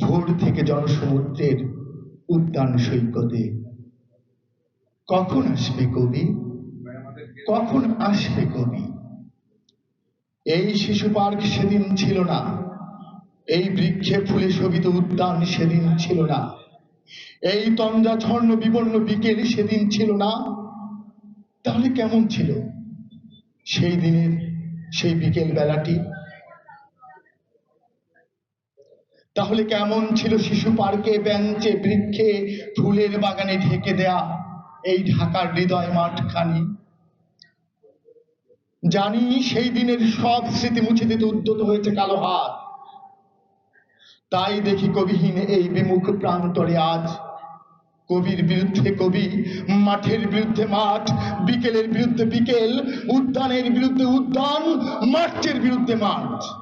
ভোর থেকে জনসমুদ্রের উদ্যান সৈকতে। কখন আসবে কবি? কখন আসবে কবি? এই শিশু পার্ক সেদিন ছিল না। এই বৃক্ষে ফুলে শোভিত উদ্যান সেদিন ছিল না। এই তঞ্জা ছর্ণ বিবর্ণ বিকেল সেদিন ছিল না। তাহলে কেমন ছিল? সেই দিনের, সেই বিকেল বেলাটি তাহলে কেমন ছিল শিশু পার্কে, বেঞ্চে, বৃক্ষে, ফুলের বাগানে ঢেকে দেয়া এই ঢাকার হৃদয় মাঠখানি? জানি সেই দিনের সব স্মৃতি মুছে দিতে উদ্যত হয়েছে কালো হাত। তাই দেখি কবিহীন এই বিমুখ প্রান্তরে আজ। কবির বিরুদ্ধে কবি, মাঠের বিরুদ্ধে মাঠ, বিকেলের বিরুদ্ধে বিকেল, উদ্যানের বিরুদ্ধে উদ্যান মাঠের বিরুদ্ধে মাঠ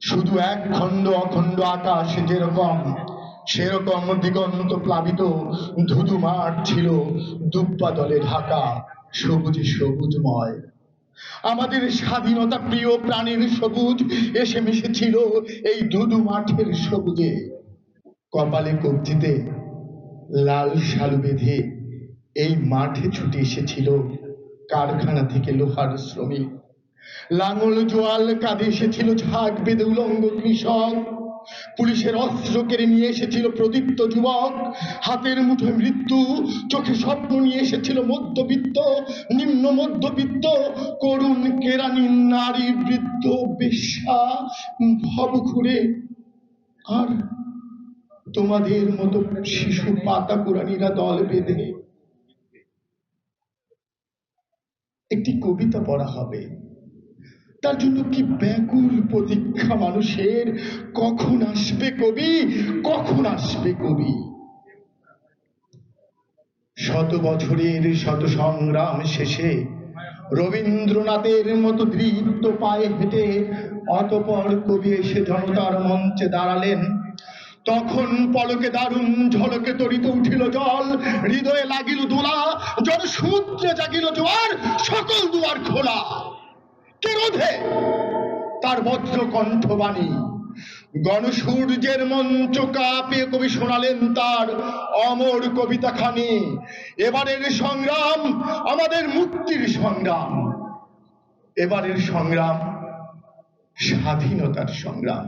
শুধু এক খণ্ড, অখণ্ড আকাশ যেরকম, সেরকম দিগন্ত প্লাবিত ধুধু মাঠ ছিল দুব্বা দলে ঢাকা, সবুজে সবুজময়। আমাদের স্বাধীনতা প্রিয় প্রাণীর সবুজ এসে মিশেছিল এই ধুধু মাঠের সবুজে। কপালে কবজিতে লাল শালু বেঁধে এই মাঠে ছুটে এসেছিল কারখানা থেকে লোহার শ্রমিক। লাঙল জোয়াল কাঁধে এসেছিল ঝাঁক বেঁধে উলঙ্গ কৃষক পুলিশের অস্ত্র কেড়ে নিয়ে এসেছিল প্রদীপ্ত যুবক। হাতের মুঠোয় মৃত্যু, চোখে স্বপ্ন নিয়ে এসেছিল মধ্যবিত্ত, নিম্ন মধ্যবিত্ত। করুণ কেরানি নারী বৃদ্ধ বেশ্যা, ভব ঘুরে আর তোমাদের মতো শিশু পাতা কোরআনীরা দল বেঁধে একটি কবিতা পড়া হবে। তার জন্য কি ব্যাকুল প্রতীক্ষা মানুষের? কখন আসবে কবি? কখন আসবে কবি? শত বছরের শত সংগ্রাম শেষে রবীন্দ্রনাথের মতো দৃপ্ত পায়ে হেঁটে অতপর কবি এসে জনতার মঞ্চে দাঁড়ালেন। তখন পলকে দারুণ ঝলকে তরিত উঠিল জল, হৃদয়ে লাগিল দোলা জনসমুদ্রে জাগিল জোয়ার, সকল দুয়ার খোলা। রোধে তার বজ্র কণ্ঠবাণী, গণসূর্যের মঞ্চ কাঁপিয়ে কবি শোনালেন তার অমর কবিতা খানি এবারের সংগ্রাম আমাদের মুক্তির সংগ্রাম। এবারের সংগ্রাম স্বাধীনতার সংগ্রাম।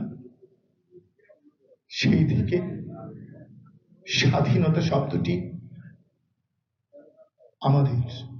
সেই থেকে স্বাধীনতা শব্দটি আমাদের